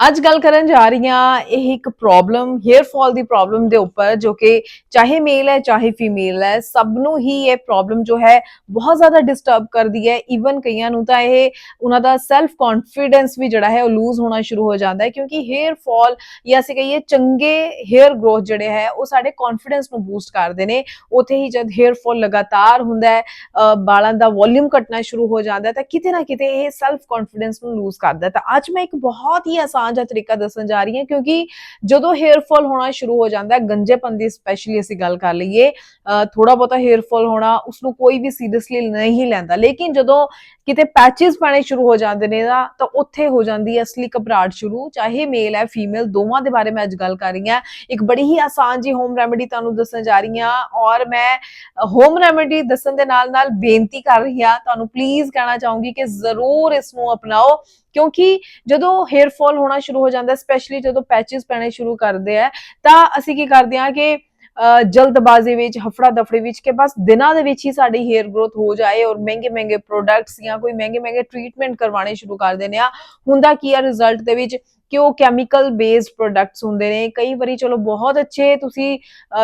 ਅੱਜ ਗੱਲ ਕਰਨ ਜਾ ਰਹੀ ਆ ਇਹ ਇੱਕ ਪ੍ਰੋਬਲਮ ਹੇਅਰ ਫਾਲ ਦੀ ਪ੍ਰੋਬਲਮ ਦੇ ਉੱਪਰ ਜੋ ਕਿ ਚਾਹੇ ਮੇਲ ਹੈ ਚਾਹੇ ਫੀਮੇਲ ਹੈ ਸਭ ਨੂੰ ਹੀ ਇਹ ਪ੍ਰੋਬਲਮ ਜੋ ਹੈ ਬਹੁਤ ਜ਼ਿਆਦਾ ਡਿਸਟਰਬ ਕਰਦੀ ਹੈ ਈਵਨ ਕਈਆਂ ਨੂੰ ਤਾਂ ਇਹ ਉਹਨਾਂ ਦਾ ਸੈਲਫ ਕੌਨਫੀਡੈਂਸ ਵੀ ਜਿਹੜਾ ਹੈ ਉਹ ਲੂਜ਼ ਹੋਣਾ ਸ਼ੁਰੂ ਹੋ ਜਾਂਦਾ ਹੈ ਕਿਉਂਕਿ ਹੇਅਰ ਫਾਲ ਜਾਂ ਅਸੀਂ ਕਹੀਏ ਚੰਗੇ ਹੇਅਰ ਗਰੋਥ ਜਿਹੜੇ ਹੈ ਉਹ ਸਾਡੇ ਕੌਨਫੀਡੈਂਸ ਨੂੰ ਬੂਸਟ ਕਰਦੇ ਨੇ ਉਥੇ ਹੀ ਜਦ ਹੇਅਰ ਫਾਲ ਲਗਾਤਾਰ ਹੁੰਦਾ ਹੈ ਬਾਲਾਂ ਦਾ ਵੋਲਿਊਮ ਘਟਣਾ ਸ਼ੁਰੂ ਹੋ ਜਾਂਦਾ ਹੈ ਤਾਂ ਕਿਤੇ ਨਾ ਕਿਤੇ ਇਹ ਸੈਲਫ ਕੌਨਫੀਡੈਂਸ ਨੂੰ ਲੂਜ਼ ਕਰਦਾ ਤਾਂ ਅੱਜ ਮੈਂ ਇੱਕ ਬਹੁਤ ਹੀ ਆਸਾਨ ਜਿਹਾ ਤਰੀਕਾ ਦੱਸਣ ਜਾ ਰਹੀ ਹਾਂ, ਕਿਉਂਕਿ ਜਦੋਂ 헤ਅਰ ਫਾਲ ਹੋਣਾ ਸ਼ੁਰੂ ਹੋ ਜਾਂਦਾ ਹੈ, ਗੰਜੇਪਨ ਦੀ ਸਪੈਸ਼ਲੀ ਅਸੀਂ ਗੱਲ ਕਰ ਲਈਏ ਥੋੜਾ ਬਹੁਤਾ 헤ਅਰ ਫਾਲ ਹੋਣਾ ਉਸ ਨੂੰ ਕੋਈ ਵੀ ਸੀਰੀਅਸਲੀ ਨਹੀਂ ਲੈਂਦਾ, ਲੇਕਿਨ ਜਦੋਂ ਕਿਤੇ ਪੈਚਸ ਪੈਣੇ ਸ਼ੁਰੂ ਹੋ ਜਾਂਦੇ ਨੇ ਨਾ, ਤਾਂ ਉੱਥੇ ਹੋ ਜਾਂਦੀ ਹੈ ਅਸਲੀ ਘਬਰਾਹਟ ਸ਼ੁਰੂ, ਚਾਹੇ ਮੇਲ ਹੈ ਫੀਮੇਲ ਦੋਵਾਂ ਦੇ ਬਾਰੇ ਮੈਂ ਅੱਜ ਗੱਲ ਕਰ ਰਹੀ ਹਾਂ। ਇੱਕ ਬੜੀ ਹੀ ਆਸਾਨ ਜੀ ਹੋਮ ਰੈਮੇਡੀ ਤੁਹਾਨੂੰ ਦੱਸਣ ਜਾ ਰਹੀ ਹਾਂ, ਔਰ ਮੈਂ ਹੋਮ ਰੈਮੇਡੀ ਦੱਸਣ ਦੇ ਨਾਲ ਨਾਲ ਬੇਨਤੀ ਕਰ ਰਹੀ ਹਾਂ, ਤੁਹਾਨੂੰ ਪਲੀਜ਼ ਕਹਿਣਾ ਚਾਹੂੰਗੀ ਕਿ ਜ਼ਰੂਰ ਇਸ ਨੂੰ ਅਪਣਾਓ। ਕਿਉਂਕਿ ਜਦੋਂ 헤ਅਰ ਫਾਲ ਹੋਣਾ ਸ਼ੁਰੂ ਹੋ ਜਾਂਦਾ ਸਪੈਸ਼ਲੀ ਜਦੋਂ ਪੈਚਸ ਪੈਣੇ ਸ਼ੁਰੂ ਕਰਦੇ ਆ, ਤਾਂ ਅਸੀਂ ਕੀ ਕਰਦੇ ਹਾਂ ਕਿ ਜਲਦਬਾਜ਼ੀ ਵਿੱਚ ਹਫੜਾ ਦਫੜੀ ਵਿੱਚ ਕਿ ਬਸ ਦਿਨਾਂ ਦੇ ਵਿੱਚ ਹੀ ਸਾਡੀ ਹੇਅਰ ਗਰੋਥ ਹੋ ਜਾਏ ਔਰ ਮਹਿੰਗੇ ਮਹਿੰਗੇ ਪ੍ਰੋਡਕਟਸ ਜਾਂ ਕੋਈ ਮਹਿੰਗੇ ਮਹਿੰਗੇ ਟ੍ਰੀਟਮੈਂਟ ਕਰਵਾਉਣੇ ਸ਼ੁਰੂ ਕਰ ਦਿੰਦੇ ਆ ਹੁੰਦਾ ਕੀ ਆ ਰਿਜ਼ਲਟ ਦੇ ਵਿੱਚ ਕਿ ਉਹ ਕੈਮੀਕਲ ਬੇਸਡ ਪ੍ਰੋਡਕਟਸ ਹੁੰਦੇ ਨੇ? ਕਈ ਵਾਰੀ ਚਲੋ ਬਹੁਤ ਅੱਛੇ ਤੁਸੀਂ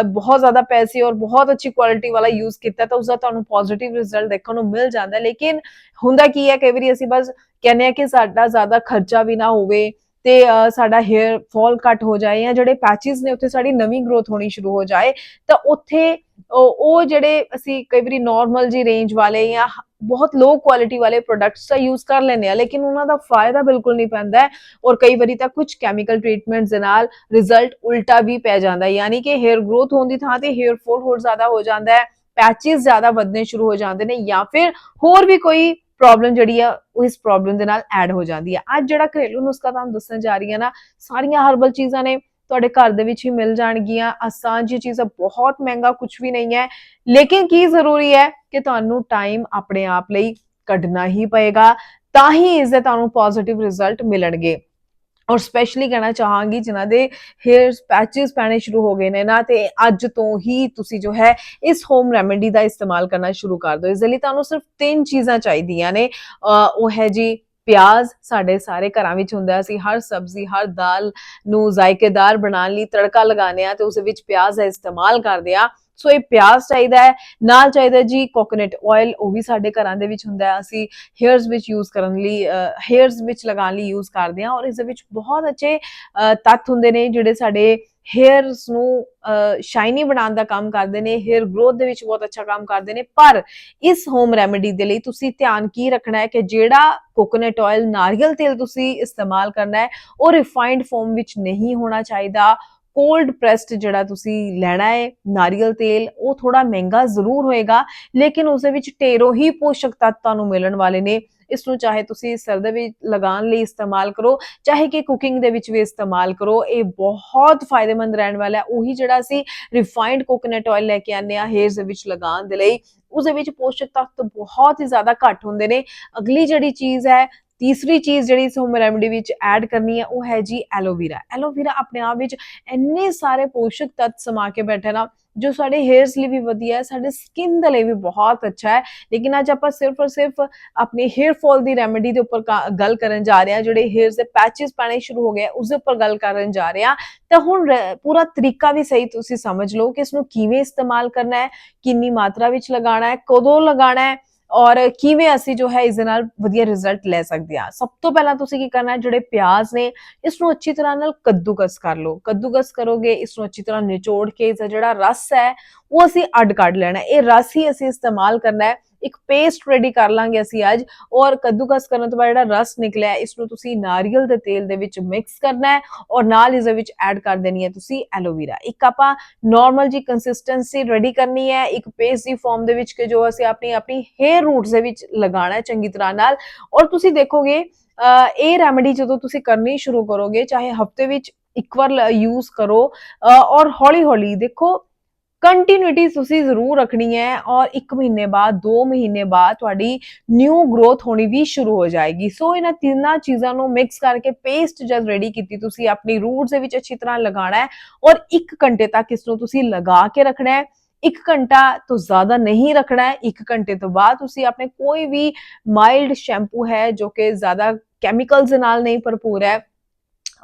ਬਹੁਤ ਜ਼ਿਆਦਾ ਪੈਸੇ ਔਰ ਬਹੁਤ ਅੱਛੀ ਕੁਆਲਿਟੀ ਵਾਲਾ ਯੂਜ਼ ਕੀਤਾ ਤਾਂ ਉਸ ਦਾ ਤੁਹਾਨੂੰ ਪੋਜ਼ਿਟਿਵ ਰਿਜ਼ਲਟ ਦੇਖਣ ਨੂੰ ਮਿਲ ਜਾਂਦਾ ਲੇਕਿਨ ਹੁੰਦਾ ਕੀ ਹੈ, ਕਈ ਵਾਰੀ ਅਸੀਂ ਬਸ ਕਹਿੰਦੇ ਆ ਕਿ ਸਾਡਾ ਜ਼ਿਆਦਾ ਖਰਚਾ ਵੀ ਨਾ ਹੋਵੇ ਤੇ ਸਾਡਾ ਹੇਅਰ ਫਾਲ ਘੱਟ ਹੋ ਜਾਏ ਜਾਂ ਜਿਹੜੇ ਪੈਚਸ ਨੇ, ਉੱਥੇ ਸਾਡੀ ਨਵੀਂ ਗਰੋਥ ਹੋਣੀ ਸ਼ੁਰੂ ਹੋ ਜਾਏ, ਤਾਂ ਉੱਥੇ ਉਹ ਉਹ ਜਿਹੜੇ ਅਸੀਂ ਕਈ ਵਾਰੀ ਨਾਰਮਲ ਜੀ ਰੇਂਜ ਵਾਲੇ ਜਾਂ ਬਹੁਤ ਲੋ ਕੁਆਲਿਟੀ ਵਾਲੇ ਪ੍ਰੋਡਕਟਸ ਦਾ ਯੂਜ਼ ਕਰ ਲੈਂਦੇ ਆ ਲੇਕਿਨ ਉਹਨਾਂ ਦਾ ਫਾਇਦਾ ਬਿਲਕੁਲ ਨਹੀਂ ਪੈਂਦਾ ਔਰ ਕਈ ਵਾਰੀ ਤਾਂ ਕੁਝ ਕੈਮੀਕਲ ਟ੍ਰੀਟਮੈਂਟਸ ਦੇ ਨਾਲ ਰਿਜ਼ਲਟ ਉਲਟਾ ਵੀ ਪੈ ਜਾਂਦਾ ਯਾਨੀ ਕਿ ਹੇਅਰ ਗਰੋਥ ਹੋਣ ਦੀ ਥਾਂ ਤੇ 헤ਅਰ ਫਾਲ ਹੋਰ ਜ਼ਿਆਦਾ ਹੋ ਜਾਂਦਾ ਹੈ ਪੈਚਸ ਜ਼ਿਆਦਾ ਵੱਧਣੇ ਸ਼ੁਰੂ ਹੋ ਜਾਂਦੇ ਨੇ ਜਾਂ ਫਿਰ ਹੋਰ ਵੀ ਕੋਈ ਪ੍ਰੋਬਲਮ ਜਿਹੜੀ ਆ, ਉਹ ਇਸ ਪ੍ਰੋਬਲਮ ਦੇ ਨਾਲ ਐਡ ਹੋ ਜਾਂਦੀ ਹੈ। ਅੱਜ ਜਿਹੜਾ ਘਰੇਲੂ ਨੁਸਖਾ ਤੁਹਾਨੂੰ ਦੱਸਣ ਜਾ ਰਹੀ ਹਾਂ ਨਾ, ਸਾਰੀਆਂ ਹਰਬਲ ਚੀਜ਼ਾਂ ਨੇ ਤੁਹਾਡੇ ਘਰ ਦੇ ਵਿੱਚ ਹੀ ਮਿਲ ਜਾਣਗੀਆਂ। ਆਸਾਨ ਜੀ ਚੀਜ਼ਾਂ ਬਹੁਤ ਮਹਿੰਗਾ ਕੁਝ ਵੀ ਨਹੀਂ ਹੈ। ਲੇਕਿਨ ਕੀ ਜ਼ਰੂਰੀ ਹੈ ਕਿ ਤੁਹਾਨੂੰ ਟਾਈਮ ਆਪਣੇ ਆਪ ਲਈ ਕੱਢਣਾ ਹੀ ਪਏਗਾ, ਤਾਂ ਹੀ ਇਸ ਦੇ ਤੁਹਾਨੂੰ ਪੋਜ਼ਿਟਿਵ ਰਿਜ਼ਲਟ ਮਿਲਣਗੇ। ਔਰ ਸਪੈਸ਼ਲੀ ਕਹਿਣਾ ਚਾਹਾਂਗੀ, ਜਿਨ੍ਹਾਂ ਦੇ ਹੇਅਰਸ ਪੈਚਸ ਪੈਣੇ ਸ਼ੁਰੂ ਹੋ ਗਏ ਨੇ ਨਾ, ਤੇ ਅੱਜ ਤੋਂ ਹੀ ਤੁਸੀਂ ਜੋ ਹੈ ਇਸ ਹੋਮ ਰੈਮੇਡੀ ਦਾ ਇਸਤੇਮਾਲ ਕਰਨਾ ਸ਼ੁਰੂ ਕਰ ਦਿਓ। ਇਸ ਲਈ ਤੁਹਾਨੂੰ ਸਿਰਫ ਤਿੰਨ ਚੀਜ਼ਾਂ ਚਾਹੀਦੀਆਂ ਨੇ। ਅਹ ਉਹ ਹੈ ਜੀ ਪਿਆਜ਼ ਸਾਡੇ ਸਾਰੇ ਘਰਾਂ ਵਿੱਚ ਹੁੰਦਾ ਹੈ। ਅਸੀਂ ਹਰ ਸਬਜ਼ੀ ਹਰ ਦਾਲ ਨੂੰ ਜ਼ਾਇਕੇਦਾਰ ਬਣਾਉਣ ਲਈ ਤੜਕਾ ਲਗਾਉਂਦੇ ਆ ਤੇ ਉਸ ਵਿੱਚ ਪਿਆਜ਼ ਦਾ ਇਸਤੇਮਾਲ ਕਰਦੇ ਆ ਸੋ ਇਹ ਪਿਆਜ਼ ਚਾਹੀਦਾ ਹੈ ਨਾਲ ਚਾਹੀਦਾ ਜੀ ਕੋਕੋਨਟ ਆਇਲ ਉਹ ਵੀ ਸਾਡੇ ਘਰਾਂ ਦੇ ਵਿੱਚ ਹੁੰਦਾ ਹੈ ਅਸੀਂ ਹੇਅਰਸ ਵਿੱਚ ਯੂਜ਼ ਕਰਨ ਲਈ ਹੇਅਰਸ ਵਿੱਚ ਲਗਾਉਣ ਲਈ ਯੂਜ਼ ਕਰਦੇ ਹਾਂ ਔਰ ਇਸ ਦੇ ਵਿੱਚ ਬਹੁਤ ਅੱਛੇ ਅ, ਤੱਤ ਹੁੰਦੇ ਨੇ ਜਿਹੜੇ ਸਾਡੇ ਹੇਅਰਸ ਨੂੰ ਸ਼ਾਈਨੀ ਬਣਾਉਣ ਦਾ ਕੰਮ ਕਰਦੇ ਨੇ ਹੇਅਰ ਗਰੋਥ ਦੇ ਵਿੱਚ ਬਹੁਤ ਅੱਛਾ ਕੰਮ ਕਰਦੇ ਨੇ, ਪਰ ਇਸ ਹੋਮ ਰੈਮੇਡੀ ਦੇ ਲਈ ਤੁਸੀਂ ਧਿਆਨ ਕੀ ਰੱਖਣਾ ਹੈ ਕਿ ਜਿਹੜਾ ਕੋਕੋਨਟ ਆਇਲ ਨਾਰੀਅਲ ਤੇਲ ਤੁਸੀਂ ਇਸਤੇਮਾਲ ਕਰਨਾ ਹੈ, ਉਹ ਰਿਫਾਈਨਡ ਫਾਰਮ ਵਿੱਚ ਨਹੀਂ ਹੋਣਾ ਚਾਹੀਦਾ। ਕੋਲਡ ਪ੍ਰੈਸਡ ਜਿਹੜਾ ਤੁਸੀਂ ਲੈਣਾ ਹੈ ਨਾਰੀਅਲ ਤੇਲ, ਉਹ ਥੋੜਾ ਮਹਿੰਗਾ ਜ਼ਰੂਰ ਹੋਏਗਾ, ਲੇਕਿਨ ਉਸ ਦੇ ਵਿੱਚ ਢੇਰੋਂ ਹੀ ਪੋਸ਼ਕ ਤੱਤ ਤੁਹਾਨੂੰ ਮਿਲਣ ਵਾਲੇ ਨੇ। ਇਸ ਨੂੰ ਚਾਹੇ ਤੁਸੀਂ ਸਿਰ ਦੇ ਵਿੱਚ ਲਗਾਉਣ ਲਈ ਇਸਤੇਮਾਲ ਕਰੋ, ਚਾਹੇ ਕਿ ਕੁਕਿੰਗ ਦੇ ਵਿੱਚ ਵੀ ਇਸਤੇਮਾਲ ਕਰੋ, ਇਹ ਬਹੁਤ ਫਾਇਦੇਮੰਦ ਰਹਿਣ ਵਾਲਾ ਹੈ। ਉਹੀ ਜਿਹੜਾ ਅਸੀਂ ਰਿਫਾਈਨਡ ਕੋਕੋਨਟ ਆਇਲ ਲੈ ਕੇ ਆਨੇ ਆ ਹੇਅਰਸ ਦੇ ਵਿੱਚ ਲਗਾਉਣ ਦੇ ਲਈ, ਉਸ ਦੇ ਵਿੱਚ ਪੋਸ਼ਕ ਤੱਤ ਬਹੁਤ ਹੀ ਜ਼ਿਆਦਾ ਘੱਟ ਹੁੰਦੇ ਨੇ। ਅਗਲੀ ਜਿਹੜੀ ਚੀਜ਼ ਹੈ ਤੀਸਰੀ ਚੀਜ਼ ਜਿਹੜੀ ਇਸ ਹੋਮ ਰੈਮਡੀ ਵਿੱਚ ਐਡ ਕਰਨੀ ਹੈ ਉਹ ਹੈ ਜੀ ਐਲੋਵੀਰਾ ਐਲੋਵੀਰਾ ਆਪਣੇ ਆਪ ਵਿੱਚ ਇੰਨੇ ਸਾਰੇ ਪੋਸ਼ਕ ਤੱਤ ਸਮਾ ਕੇ ਬੈਠਾ ਨਾ ਜੋ ਸਾਡੇ ਹੇਅਰਸ ਲਈ ਵੀ ਵਧੀਆ ਹੈ ਸਾਡੇ ਸਕਿਨ ਦੇ ਲਈ ਵੀ ਬਹੁਤ ਅੱਛਾ ਹੈ। ਲੇਕਿਨ ਅੱਜ ਆਪਾਂ ਸਿਰਫ ਔਰ ਸਿਰਫ ਆਪਣੇ ਹੇਅਰ ਫਾਲ ਦੀ ਰੈਮੇਡੀ ਦੇ ਉੱਪਰ ਕਾ- ਗੱਲ ਕਰਨ ਜਾ ਰਹੇ ਹਾਂ ਜਿਹੜੇ ਹੇਅਰਸ ਦੇ ਪੈਚਸ ਪੈਣੇ ਸ਼ੁਰੂ ਹੋ ਗਏ ਆ, ਉਸ ਦੇ ਉੱਪਰ ਗੱਲ ਕਰਨ ਜਾ ਰਹੇ ਹਾਂ। ਤਾਂ ਹੁਣ ਰ- ਪੂਰਾ ਤਰੀਕਾ ਵੀ ਸਹੀ ਤੁਸੀਂ ਸਮਝ ਲਓ ਕਿ ਇਸ ਨੂੰ ਕਿਵੇਂ ਇਸਤੇਮਾਲ ਕਰਨਾ ਹੈ ਕਿੰਨੀ ਮਾਤਰਾ ਵਿੱਚ ਲਗਾਉਣਾ ਹੈ ਕਦੋਂ ਲਗਾਉਣਾ ਹੈ ਔਰ ਕਿਵੇਂ ਅਸੀਂ ਜੋ ਹੈ ਇਸ ਦੇ ਨਾਲ ਵਧੀਆ ਰਿਜ਼ਲਟ ਲੈ ਸਕਦੇ ਹਾਂ। ਸਭ ਤੋਂ ਪਹਿਲਾਂ ਤੁਸੀਂ ਕੀ ਕਰਨਾ ਹੈ, ਜਿਹੜੇ ਪਿਆਜ਼ ਨੇ ਇਸ ਨੂੰ ਅੱਛੀ ਤਰ੍ਹਾਂ ਨਾਲ ਕੱਦੂਕਸ ਕਰ ਲਓ। ਕੱਦੂਕਸ ਕਰੋਗੇ ਇਸ ਨੂੰ ਅੱਛੀ ਤਰ੍ਹਾਂ ਨਿਚੋੜ ਕੇ ਇਸ ਦਾ ਜਿਹੜਾ ਰਸ ਹੈ, ਉਹ ਅਸੀਂ ਅੱਡ ਕੱਢ ਲੈਣਾ ਇਹ ਰਸ ਹੀ ਅਸੀਂ ਇਸਤੇਮਾਲ ਕਰਨਾ ਹੈ ਇੱਕ ਪੇਸਟ ਰੈਡੀ ਕਰ ਲਾਂਗੇ ਅਸੀਂ ਅੱਜ। ਔਰ ਕੱਦੂਕਸ ਕਰਨ ਤੋਂ ਬਾਅਦ ਜਿਹੜਾ ਰਸ ਨਿਕਲਿਆ ਇਸ ਨੂੰ ਤੁਸੀਂ ਨਾਰੀਅਲ ਦੇ ਤੇਲ ਦੇ ਵਿੱਚ ਮਿਕਸ ਕਰਨਾ ਹੈ ਔਰ ਨਾਲ ਇਸ ਦੇ ਵਿੱਚ ਐਡ ਕਰ ਦੇਣੀ ਹੈ ਤੁਸੀਂ ਐਲੋਵੀਰਾ ਇੱਕ ਆਪਾਂ ਨਾਰਮਲ ਜੀ ਕੰਸਿਸਟੈਂਸੀ ਰੈਡੀ ਕਰਨੀ ਹੈ ਇੱਕ ਪੇਸਟ ਦੀ ਫਾਰਮ ਦੇ ਵਿੱਚ ਕਿ ਜੋ ਅਸੀਂ ਆਪਣੀ ਆਪਣੀ ਹੇਅਰ ਰੂਟਸ ਦੇ ਵਿੱਚ ਲਗਾਉਣਾ ਹੈ ਚੰਗੀ ਤਰ੍ਹਾਂ ਨਾਲ। ਔਰ ਤੁਸੀਂ ਦੇਖੋਗੇ ਇਹ ਰੈਮੇਡੀ ਜਦੋਂ ਤੁਸੀਂ ਕਰਨੀ ਸ਼ੁਰੂ ਕਰੋਗੇ ਚਾਹੇ ਹਫ਼ਤੇ ਵਿੱਚ ਇੱਕ ਵਾਰ ਯੂਜ਼ ਕਰੋ ਅਹ, ਔਰ ਹੌਲੀ ਹੌਲੀ ਦੇਖੋ ਕੰਟੀਨਿਊਟੀ ਤੁਸੀਂ ਜ਼ਰੂਰ ਰੱਖਣੀ ਹੈ ਔਰ 1 ਮਹੀਨੇ ਬਾਅਦ 2 ਮਹੀਨੇ ਬਾਅਦ ਤੁਹਾਡੀ ਨਿਊ ਗਰੋਥ ਹੋਣੀ ਵੀ ਸ਼ੁਰੂ ਹੋ ਜਾਏਗੀ। ਸੋ ਇਹਨਾਂ ਤਿੰਨਾਂ ਚੀਜ਼ਾਂ ਨੂੰ ਮਿਕਸ ਕਰਕੇ ਪੇਸਟ ਜਦ ਰੈਡੀ ਕੀਤੀ, ਤੁਸੀਂ ਆਪਣੀ ਰੂਟਸ ਦੇ ਵਿੱਚ ਅੱਛੀ ਤਰ੍ਹਾਂ ਲਗਾਉਣਾ ਹੈ ਔਰ 1 ਘੰਟੇ ਤੱਕ ਇਸ ਨੂੰ ਤੁਸੀਂ ਲਗਾ ਕੇ ਰੱਖਣਾ ਹੈ। 1 ਘੰਟਾ ਤੋਂ ਜ਼ਿਆਦਾ ਨਹੀਂ ਰੱਖਣਾ ਹੈ। 1 ਘੰਟੇ ਤੋਂ ਬਾਅਦ ਤੁਸੀਂ ਆਪਣੇ ਕੋਈ ਵੀ ਮਾਈਲਡ ਸ਼ੈਂਪੂ ਹੈ ਜੋ ਕਿ ਜ਼ਿਆਦਾ ਕੈਮੀਕਲਸ ਦੇ ਨਾਲ ਨਹੀਂ ਭਰਪੂਰ ਹੈ।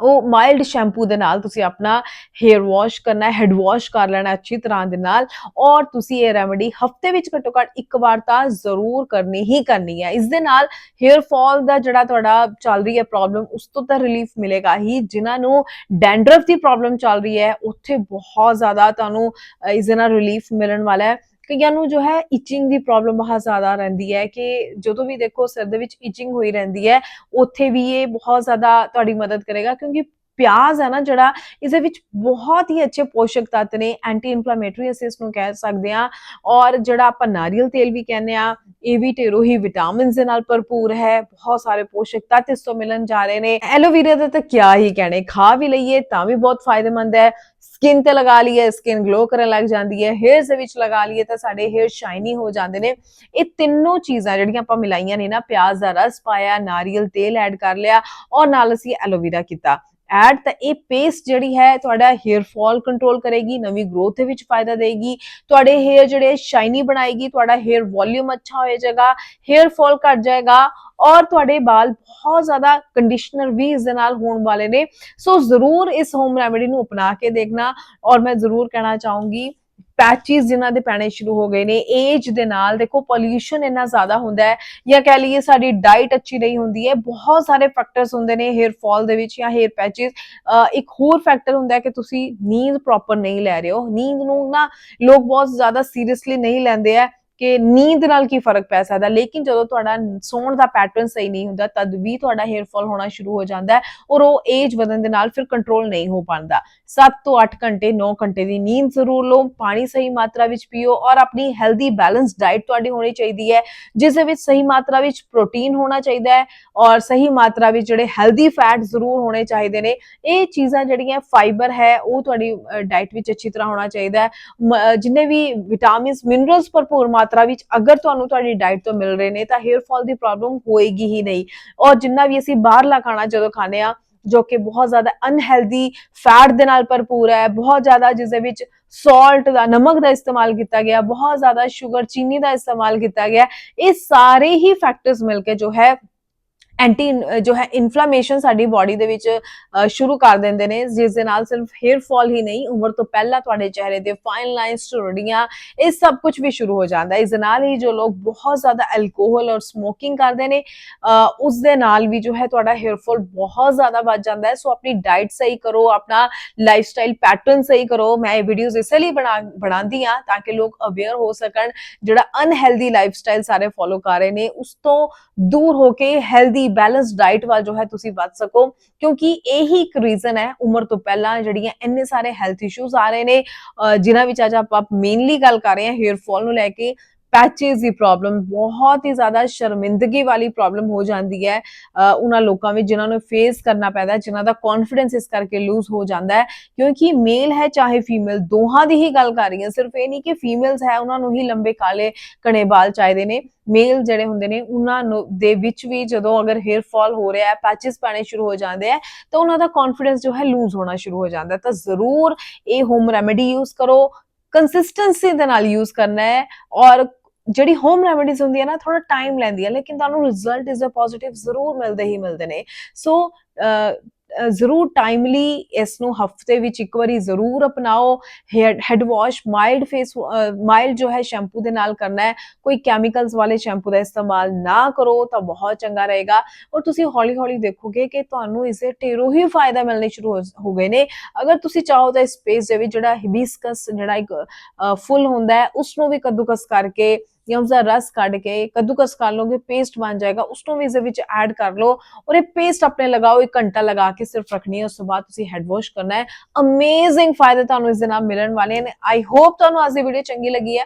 ਉਹ ਮਾਈਲਡ ਸ਼ੈਂਪੂ ਦੇ ਨਾਲ ਤੁਸੀਂ ਆਪਣਾ ਹੇਅਰ ਵਾਸ਼ ਕਰਨਾ ਹੈ ਹੈਡ ਵਾਸ਼ ਕਰ ਲੈਣਾ ਅੱਛੀ ਤਰ੍ਹਾਂ ਦੇ ਨਾਲ ਔਰ ਤੁਸੀਂ ਇਹ ਰੈਮੇਡੀ ਹਫ਼ਤੇ ਵਿੱਚ ਘੱਟੋ ਘੱਟ ਇੱਕ ਵਾਰ ਤਾਂ ਜ਼ਰੂਰ ਕਰਨੀ ਹੀ ਕਰਨੀ ਹੈ। ਇਸ ਦੇ ਨਾਲ ਹੇਅਰ ਫਾਲ ਦਾ ਜਿਹੜਾ ਤੁਹਾਡਾ ਚੱਲ ਰਹੀ ਹੈ ਪ੍ਰੋਬਲਮ ਉਸ ਤੋਂ ਤਾਂ ਰਿਲੀਫ ਮਿਲੇਗਾ ਹੀ। ਜਿਨ੍ਹਾਂ ਨੂੰ ਡੈਂਡਰਫ ਦੀ ਪ੍ਰੋਬਲਮ ਚੱਲ ਰਹੀ ਹੈ ਉੱਥੇ ਬਹੁਤ ਜ਼ਿਆਦਾ ਤੁਹਾਨੂੰ ਅ, ਇਸ ਦੇ ਨਾਲ ਰਿਲੀਫ ਮਿਲਣ ਵਾਲਾ ਹੈ। ਕਈਆਂ ਨੂੰ ਜੋ ਹੈ ਇਚਿੰਗ ਦੀ ਪ੍ਰੋਬਲਮ ਬਹੁਤ ਜ਼ਿਆਦਾ ਰਹਿੰਦੀ ਹੈ ਕਿ ਜਦੋਂ ਵੀ ਦੇਖੋ ਸਿਰ ਦੇ ਵਿੱਚ ਇਚਿੰਗ ਹੋਈ ਰਹਿੰਦੀ ਹੈ, ਉੱਥੇ ਵੀ ਇਹ ਬਹੁਤ ਜ਼ਿਆਦਾ ਤੁਹਾਡੀ ਮਦਦ ਕਰੇਗਾ ਕਿਉਂਕਿ ਪਿਆਜ਼ ਹੈ ਨਾ ਜਿਹੜਾ, ਇਸਦੇ ਵਿੱਚ ਬਹੁਤ ਹੀ ਅੱਛੇ ਪੋਸ਼ਕ ਤੱਤ ਨੇ ਐਂਟੀ ਇਨਫਲੇਮੇਟਰੀ ਅਸੀਂ ਇਸ ਨੂੰ ਕਹਿ ਸਕਦੇ ਹਾਂ, ਔਰ ਜਿਹੜਾ ਆਪਾਂ ਨਾਰੀਅਲ ਤੇਲ ਵੀ ਕਹਿੰਦੇ ਆ ਇਹ ਵੀ ਢੇਰੋਂ ਹੀ ਵਿਟਾਮਿਨਸ ਦੇ ਨਾਲ ਭਰਪੂਰ ਹੈ, ਬਹੁਤ ਸਾਰੇ ਪੋਸ਼ਕ ਤੱਤ ਇਸ ਤੋਂ ਮਿਲਣ ਜਾ ਰਹੇ ਨੇ। ਐਲੋਵੇਰਾ ਦਾ ਤਾਂ ਕਿਆ ਹੀ ਕਹਿਣੇ, ਖਾ ਵੀ ਲਈਏ ਤਾਂ ਵੀ ਬਹੁਤ ਫਾਇਦੇਮੰਦ ਹੈ ਸਕਿਨ ਤੇ ਲਗਾ ਲਈਏ ਸਕਿਨ ਗਲੋ ਕਰਨ ਲੱਗ ਜਾਂਦੀ ਹੈ ਹੇਅਰਸ ਦੇ ਵਿੱਚ ਲਗਾ ਲਈਏ ਤਾਂ ਸਾਡੇ ਹੇਅਰ ਸ਼ਾਈਨੀ ਹੋ ਜਾਂਦੇ ਨੇ। ਇਹ ਤਿੰਨੋਂ ਚੀਜ਼ਾਂ ਜਿਹੜੀਆਂ ਆਪਾਂ ਮਿਲਾਈਆਂ ਨੇ ਨਾ, ਪਿਆਜ਼ ਦਾ ਰਸ ਪਾਇਆ, ਨਾਰੀਅਲ ਤੇਲ ਐਡ ਕਰ ਲਿਆ, ਔਰ ਨਾਲ ਅਸੀਂ ਐਲੋਵੇਰਾ ਕੀਤਾ। ਐਡ ਤਾਂ ਇਹ ਪੇਸਟ ਜਿਹੜੀ ਹੈ ਤੁਹਾਡਾ ਹੇਅਰ ਫਾਲ ਕੰਟਰੋਲ ਕਰੇਗੀ, ਨਵੀਂ ਗਰੋਥ ਦੇ ਵਿੱਚ ਫਾਇਦਾ ਦੇਗੀ। ਤੁਹਾਡੇ ਹੇਅਰ ਜਿਹੜੇ ਸ਼ਾਈਨੀ ਬਣਾਏਗੀ, ਤੁਹਾਡਾ ਹੇਅਰ ਵੋਲਿਊਮ ਅੱਛਾ ਹੋ ਜਾਏਗਾ ਹੇਅਰ ਫਾਲ ਘਟ ਜਾਏਗਾ ਔਰ ਤੁਹਾਡੇ ਵਾਲ ਬਹੁਤ ਜ਼ਿਆਦਾ ਕੰਡੀਸ਼ਨਰ ਵੀ ਇਸ ਦੇ ਨਾਲ ਹੋਣ ਵਾਲੇ ਨੇ। ਸੋ ਜ਼ਰੂਰ ਇਸ ਹੋਮ ਰੈਮੇਡੀ ਨੂੰ ਅਪਣਾ ਕੇ ਦੇਖਣਾ ਔਰ ਮੈਂ ਜ਼ਰੂਰ ਕਹਿਣਾ ਚਾਹੂੰਗੀ ਪੈਚਿਸ ਜਿਨ੍ਹਾਂ ਦੇ ਪੈਣੇ ਸ਼ੁਰੂ ਹੋ ਗਏ ਨੇ ਏਜ ਦੇ ਨਾਲ ਦੇਖੋ ਪੋਲਿਊਸ਼ਨ ਇੰਨਾ ਜ਼ਿਆਦਾ ਹੁੰਦਾ ਹੈ ਜਾਂ ਕਹਿ ਲਈਏ ਸਾਡੀ ਡਾਈਟ ਅੱਛੀ ਨਹੀਂ ਹੁੰਦੀ ਹੈ, ਬਹੁਤ ਸਾਰੇ ਫੈਕਟਰਸ ਹੁੰਦੇ ਨੇ ਹੇਅਰ ਫਾਲ ਦੇ ਵਿੱਚ ਜਾਂ ਹੇਅਰ ਪੈਚਿਸ ਇੱਕ ਹੋਰ ਫੈਕਟਰ ਹੁੰਦਾ ਹੈ ਕਿ ਤੁਸੀਂ ਨੀਂਦ ਪ੍ਰੋਪਰ ਨਹੀਂ ਲੈ ਰਹੇ ਹੋ, ਨੀਂਦ ਨੂੰ ਨਾ ਲੋਕ ਬਹੁਤ ਜ਼ਿਆਦਾ ਸੀਰੀਅਸਲੀ ਨਹੀਂ ਲੈਂਦੇ ਆ ਕਿ ਨੀਂਦ ਨਾਲ ਕੀ ਫ਼ਰਕ ਪੈ ਸਕਦਾ, ਲੇਕਿਨ ਜਦੋਂ ਤੁਹਾਡਾ ਸੌਣ ਦਾ ਪੈਟਰਨ ਸਹੀ ਨਹੀਂ ਹੁੰਦਾ, ਤਦ ਵੀ ਤੁਹਾਡਾ ਹੇਅਰ ਫਾਲ ਹੋਣਾ ਸ਼ੁਰੂ ਹੋ ਜਾਂਦਾ ਹੈ ਔਰ ਉਹ ਏਜ ਵਧਣ ਦੇ ਨਾਲ ਫਿਰ ਕੰਟਰੋਲ ਨਹੀਂ ਹੋ ਪਾਉਂਦਾ। 7 ਤੋਂ 8 ਘੰਟੇ 9 ਘੰਟੇ ਦੀ ਨੀਂਦ ਜ਼ਰੂਰ ਲਓ, ਪਾਣੀ ਸਹੀ ਮਾਤਰਾ ਵਿੱਚ ਪੀਓ ਔਰ ਆਪਣੀ ਹੈਲਦੀ ਬੈਲੈਂਸ ਡਾਈਟ ਤੁਹਾਡੀ ਹੋਣੀ ਚਾਹੀਦੀ ਹੈ, ਜਿਸ ਦੇ ਵਿੱਚ ਸਹੀ ਮਾਤਰਾ ਵਿੱਚ ਪ੍ਰੋਟੀਨ ਹੋਣਾ ਚਾਹੀਦਾ ਹੈ ਔਰ ਸਹੀ ਮਾਤਰਾ ਵਿੱਚ ਜਿਹੜੇ ਹੈਲਦੀ ਫੈਟ ਜ਼ਰੂਰ ਹੋਣੇ ਚਾਹੀਦੇ ਨੇ। ਇਹ ਚੀਜ਼ਾਂ ਜਿਹੜੀਆਂ ਫਾਈਬਰ ਹੈ, ਉਹ ਤੁਹਾਡੀ ਡਾਈਟ ਵਿੱਚ ਅੱਛੀ ਤਰ੍ਹਾਂ ਹੋਣਾ ਚਾਹੀਦਾ ਹੈ। ਮ- ਜਿੰਨੇ ਵੀ ਵਿਟਾਮਿਨਸ ਮਿਨਰਲਸ ਭਰਪੂਰ ਮਾਤਰਾ ਵਿੱਚ ਅਗਰ ਤੁਹਾਨੂੰ ਤੁਹਾਡੀ ਡਾਈਟ ਤੋਂ ਮਿਲ ਰਹੇ ਨੇ ਤਾਂ ਹੇਅਰ ਫਾਲ ਦੀ ਪ੍ਰੋਬਲਮ ਹੋਏਗੀ ਹੀ ਨਹੀਂ। ਔਰ ਜਿੰਨਾ ਵੀ ਅਸੀਂ ਬਾਹਰਲਾ ਖਾਣਾ ਜਦੋਂ ਖਾਂਦੇ ਆ ਜੋ ਕਿ ਬਹੁਤ ਜ਼ਿਆਦਾ ਅਨਹੈਲਦੀ ਫੈਟ ਦੇ ਨਾਲ ਭਰਪੂਰ ਹੈ, ਬਹੁਤ ਜ਼ਿਆਦਾ ਜਿਸ ਦੇ ਵਿੱਚ ਸਾਲਟ ਦਾ, ਨਮਕ ਦਾ ਇਸਤੇਮਾਲ ਕੀਤਾ ਗਿਆ, ਬਹੁਤ ਜ਼ਿਆਦਾ ਸ਼ੂਗਰ ਚੀਨੀ ਦਾ ਇਸਤੇਮਾਲ ਕੀਤਾ ਗਿਆ, ਇਹ ਸਾਰੇ ਹੀ ਫੈਕਟਰਸ ਮਿਲ ਕੇ ਜੋ ਹੈ ਐਂਟੀ ਜੋ ਹੈ ਇਨਫਲੇਮੇਸ਼ਨ ਸਾਡੀ ਬਾਡੀ ਦੇ ਵਿੱਚ ਸ਼ੁਰੂ ਕਰ ਦਿੰਦੇ ਨੇ, ਜਿਸ ਦੇ ਨਾਲ ਸਿਰਫ ਹੇਅਰ ਫਾਲ ਹੀ ਨਹੀਂ, ਉਮਰ ਤੋਂ ਪਹਿਲਾਂ ਤੁਹਾਡੇ ਚਿਹਰੇ ਦੇ ਫਾਈਨ ਲਾਈਨਸ ਝੁਰੜੀਆਂ, ਇਹ ਸਭ ਕੁਝ ਵੀ ਸ਼ੁਰੂ ਹੋ ਜਾਂਦਾ ਹੈ। ਇਸ ਦੇ ਨਾਲ ਹੀ ਜੋ ਲੋਕ ਬਹੁਤ ਜ਼ਿਆਦਾ ਐਲਕੋਹਲ ਔਰ ਸਮੋਕਿੰਗ ਕਰਦੇ ਨੇ ਉਸ ਦੇ ਨਾਲ ਵੀ ਜੋ ਹੈ ਤੁਹਾਡਾ ਹੇਅਰ ਫਾਲ ਬਹੁਤ ਜ਼ਿਆਦਾ ਵੱਧ ਜਾਂਦਾ ਹੈ। ਸੋ ਆਪਣੀ ਡਾਈਟ ਸਹੀ ਕਰੋ, ਆਪਣਾ ਲਾਈਫਸਟਾਈਲ ਪੈਟਰਨ ਸਹੀ ਕਰੋ। ਮੈਂ ਇਹ ਵੀਡੀਓਜ਼ ਇਸ ਲਈ ਬਣਾ, ਬਣਾਉਂਦੀ ਆ ਤਾਂ ਕਿ ਲੋਕ ਅਵੇਅਰ ਹੋ ਸਕਣ ਜਿਹੜਾ ਅਨਹੈਲਦੀ ਲਾਈਫਸਟਾਈਲ ਸਾਰੇ ਫੋਲੋ ਕਰ ਰਹੇ ਨੇ। ਉਸ ਤੋਂ ਦੂਰ ਹੋ ਕੇ ਹੈਲਦੀ ਬੈਲੈਂਸ ਡਾਈਟ ਵੱਲ ਜੋ ਹੈ ਤੁਸੀਂ ਵੱਧ ਸਕੋ, ਕਿਉਂਕਿ ਇਹੀ ਇੱਕ ਰੀਜ਼ਨ ਹੈ ਉਮਰ ਤੋਂ ਪਹਿਲਾਂ ਜਿਹੜੀਆਂ ਇੰਨੇ ਸਾਰੇ ਹੈਲਥ ਇਸ਼ੂਜ਼ ਆ ਰਹੇ ਨੇ, ਅਹ ਜਿਨ੍ਹਾਂ ਵਿੱਚ ਅੱਜ ਆਪਾਂ ਮੇਨਲੀ ਗੱਲ ਕਰ ਰਹੇ ਹਾਂ ਹੇਅਰ ਫਾਲ ਨੂੰ ਲੈ ਕੇ ਪੈਚਸ ਦੀ ਪ੍ਰੋਬਲਮ ਬਹੁਤ ਹੀ ਜ਼ਿਆਦਾ ਸ਼ਰਮਿੰਦਗੀ ਵਾਲੀ ਪ੍ਰੋਬਲਮ ਹੋ ਜਾਂਦੀ ਹੈ ਉਹਨਾਂ ਲੋਕਾਂ ਵਿੱਚ ਜਿਨ੍ਹਾਂ ਨੂੰ ਫੇਸ ਕਰਨਾ ਪੈਂਦਾ ਹੈ ਜਿਨ੍ਹਾਂ ਦਾ ਕੌਨਫੀਡੈਂਸ ਇਸ ਕਰਕੇ ਲੂਜ਼ ਹੋ ਜਾਂਦਾ ਹੈ, ਕਿਉਂਕਿ ਮੇਲ ਹੈ ਚਾਹੇ ਫੀਮੇਲ ਦੋਹਾਂ ਦੀ ਹੀ ਗੱਲ ਕਰ ਰਹੀ ਹਾਂ, ਸਿਰਫ ਇਹ ਨਹੀਂ ਕਿ ਫੀਮੇਲਸ ਹੈ, ਉਹਨਾਂ ਨੂੰ ਹੀ ਲੰਬੇ ਕਾਲੇ ਕਣੇ ਵਾਲ ਚਾਹੀਦੇ ਨੇ ਮੇਲ ਜਿਹੜੇ ਹੁੰਦੇ ਨੇ, ਉਹਨਾਂ ਨੂੰ, ਦੇ ਵਿੱਚ ਵੀ ਜਦੋਂ ਅਗਰ ਹੇਅਰ ਫਾਲ ਹੋ ਰਿਹਾ ਹੈ ਪੈਚਸ ਪੈਣੇ ਸ਼ੁਰੂ ਹੋ ਜਾਂਦੇ ਆ ਤਾਂ ਉਹਨਾਂ ਦਾ ਕੌਨਫੀਡੈਂਸ ਜੋ ਹੈ ਲੂਜ਼ ਹੋਣਾ ਸ਼ੁਰੂ ਹੋ ਜਾਂਦਾ ਤਾਂ ਜ਼ਰੂਰ ਇਹ ਹੋਮ ਰੈਮੇਡੀ ਯੂਜ਼ ਕਰੋ ਕੰਸਿਸਟੈਂਸੀ ਦੇ ਨਾਲ ਯੂਜ਼ ਕਰਨਾ ਹੈ ਔਰ ਜਿਹੜੀ ਹੋਮ ਰੈਮਡੀਜ਼ ਹੁੰਦੀ ਹੈ ਨਾ ਥੋੜਾ ਟਾਈਮ ਲੈਂਦੀ ਹੈ, ਲੇਕਿਨ ਤੁਹਾਨੂੰ ਰਿਜ਼ਲਟ ਇਜ਼ ਅ ਪੋਜ਼ਿਟਿਵ ਜ਼ਰੂਰ ਮਿਲਦੇ ਹੀ ਮਿਲਦੇ ਨੇ। ਸੋ ਜ਼ਰੂਰ ਟਾਈਮਲੀ ਇਸ ਨੂੰ ਹਫ਼ਤੇ ਵਿੱਚ ਇੱਕ ਵਾਰੀ ਜ਼ਰੂਰ ਅਪਣਾਓ। Head wash mild face mild ਜੋ ਹੈ ਸ਼ੈਂਪੂ ਦੇ ਨਾਲ ਕਰਨਾ ਹੈ। ਕੋਈ ਕੈਮੀਕਲਸ ਵਾਲੇ ਸ਼ੈਂਪੂ ਦਾ ਇਸਤੇਮਾਲ ਨਾ ਕਰੋ ਤਾਂ ਬਹੁਤ ਚੰਗਾ ਰਹੇਗਾ। ਔਰ ਤੁਸੀਂ ਹੌਲੀ ਹੌਲੀ ਦੇਖੋਗੇ ਕਿ ਤੁਹਾਨੂੰ ਇਸ ਦੇ ਢੇਰੋਂ ਹੀ ਫਾਇਦਾ ਮਿਲਣੇ ਸ਼ੁਰੂ ਹੋ- ਹੋ ਗਏ ਨੇ। ਅਗਰ ਤੁਸੀਂ ਚਾਹੋ ਤਾਂ ਇਸ ਸਪੇਸ ਦੇ ਵਿੱਚ ਜਿਹੜਾ ਹਿਬਿਸਕਸ ਜਿਹੜਾ ਇੱਕ ਫੁੱਲ ਹੁੰਦਾ ਹੈ ਉਸ ਨੂੰ ਵੀ ਕੱਦੂਕਸ ਕਰਕੇ ਜਾਂ ਉਸਦਾ ਰਸ ਕੱਢ ਕੇ, ਕੱਦੂਕਸ ਕਰ ਲੋਗੇ ਪੇਸਟ ਬਣ ਜਾਏਗਾ, ਉਸ ਨੂੰ ਵੀ ਇਸ ਦੇ ਵਿੱਚ ਐਡ ਕਰ ਲਓ ਔਰ ਇਹ ਪੇਸਟ ਆਪਣੇ ਲਗਾਓ, ਇੱਕ ਘੰਟਾ ਲਗਾ ਕੇ ਸਿਰਫ ਰੱਖਣੀ ਹੈ, ਉਸ ਤੋਂ ਬਾਅਦ ਤੁਸੀਂ ਹੈਡ ਵਾਸ਼ ਕਰਨਾ ਹੈ। ਅਮੇਜ਼ਿੰਗ ਫਾਇਦੇ ਤੁਹਾਨੂੰ ਇਸ ਦੇ ਨਾਲ ਮਿਲਣ ਵਾਲੇ ਨੇ। ਆਈ ਹੋਪ ਤੁਹਾਨੂੰ ਅੱਜ ਦੀ ਵੀਡੀਓ ਚੰਗੀ ਲੱਗੀ ਹੈ।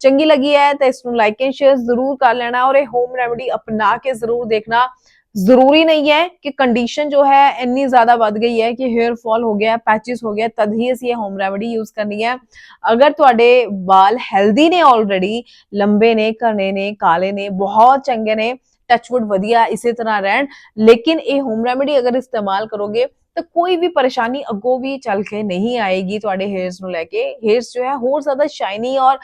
ਚੰਗੀ ਲੱਗੀ ਹੈ ਤਾਂ ਇਸ ਨੂੰ ਲਾਈਕ ਐਂਡ ਸ਼ੇਅਰ ਜ਼ਰੂਰ ਕਰ ਲੈਣਾ ਔਰ ਇਹ ਹੋਮ ਰੈਮੇਡੀ ਅਪਣਾ ਕੇ ਜ਼ਰੂਰ ਦੇਖਣਾ। ਜ਼ਰੂਰੀ ਨਹੀਂ ਹੈ ਕਿ ਕੰਡੀਸ਼ਨ ਜੋ ਹੈ ਇੰਨੀ ਜ਼ਿਆਦਾ ਵੱਧ ਗਈ ਹੈ ਕਿ ਹੇਅਰ ਫਾਲ ਹੋ ਗਿਆ ਪੈਚਸ ਹੋ ਗਿਆ, ਤਦ ਹੀ ਅਸੀਂ ਇਹ ਹੋਮ ਰੈਮਡੀ ਯੂਜ਼ ਕਰਨੀ ਹੈ। ਅਗਰ ਤੁਹਾਡੇ ਵਾਲ ਹੈਲਦੀ ਨੇ ਆਲਰੇਡੀ ਲੰਬੇ ਨੇ, ਘਣੇ ਨੇ, ਕਾਲੇ ਨੇ, ਬਹੁਤ ਚੰਗੇ ਨੇ ਟੱਚਵੁੱਡ ਵਧੀਆ ਇਸੇ ਤਰ੍ਹਾਂ ਰਹਿਣ, ਲੇਕਿਨ ਇਹ ਹੋਮ ਰੈਮਡੀ ਅਗਰ ਇਸਤੇਮਾਲ ਕਰੋਗੇ, ਤਾਂ ਕੋਈ ਵੀ ਪਰੇਸ਼ਾਨੀ ਅੱਗੋਂ ਵੀ ਚੱਲ ਕੇ ਨਹੀਂ ਆਏਗੀ ਤੁਹਾਡੇ ਹੇਅਰਸ ਨੂੰ ਲੈ ਕੇ। ਹੇਅਰਸ ਜੋ ਹੈ ਹੋਰ ਜ਼ਿਆਦਾ ਸ਼ਾਈਨੀ ਔਰ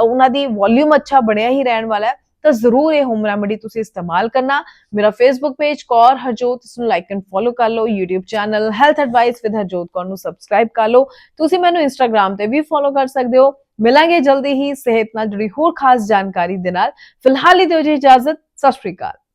ਉਹਨਾਂ ਦੀ ਵੋਲਿਊਮ ਅੱਛਾ ਬਣਿਆ ਹੀ ਰਹਿਣ ਵਾਲਾ ਹੈ। ਤਾਂ ਜ਼ਰੂਰ ਇਹ ਹੋਮ ਰੈਮਡੀ ਤੁਸੀਂ ਇਸਤੇਮਾਲ ਕਰਨਾ। ਮੇਰਾ ਫੇਸਬੁੱਕ ਪੇਜ ਕੌਰ ਹਰਜੋਤ, ਇਸ ਨੂੰ ਲਾਈਕ ਐਂਡ ਫੋਲੋ ਕਰ ਲਓ। YouTube channel health advice with Harjot Kaur ਨੂੰ ਸਬਸਕ੍ਰਾਈਬ ਕਰ ਲਓ। ਤੁਸੀਂ ਮੈਨੂੰ Instagram ਤੇ ਵੀ ਫੋਲੋ ਕਰ ਸਕਦੇ ਹੋ। ਮਿਲਾਂਗੇ ਜਲਦੀ ਹੀ ਸਿਹਤ ਨਾਲ ਜੁੜੀ ਹੋਰ ਖਾਸ ਜਾਣਕਾਰੀ ਦੇ ਨਾਲ। ਫਿਲਹਾਲ ਹੀ ਦਿਓ ਜੀ ਇਜਾਜ਼ਤ। ਸਤਿ ਸ਼੍ਰੀ ਅਕਾਲ।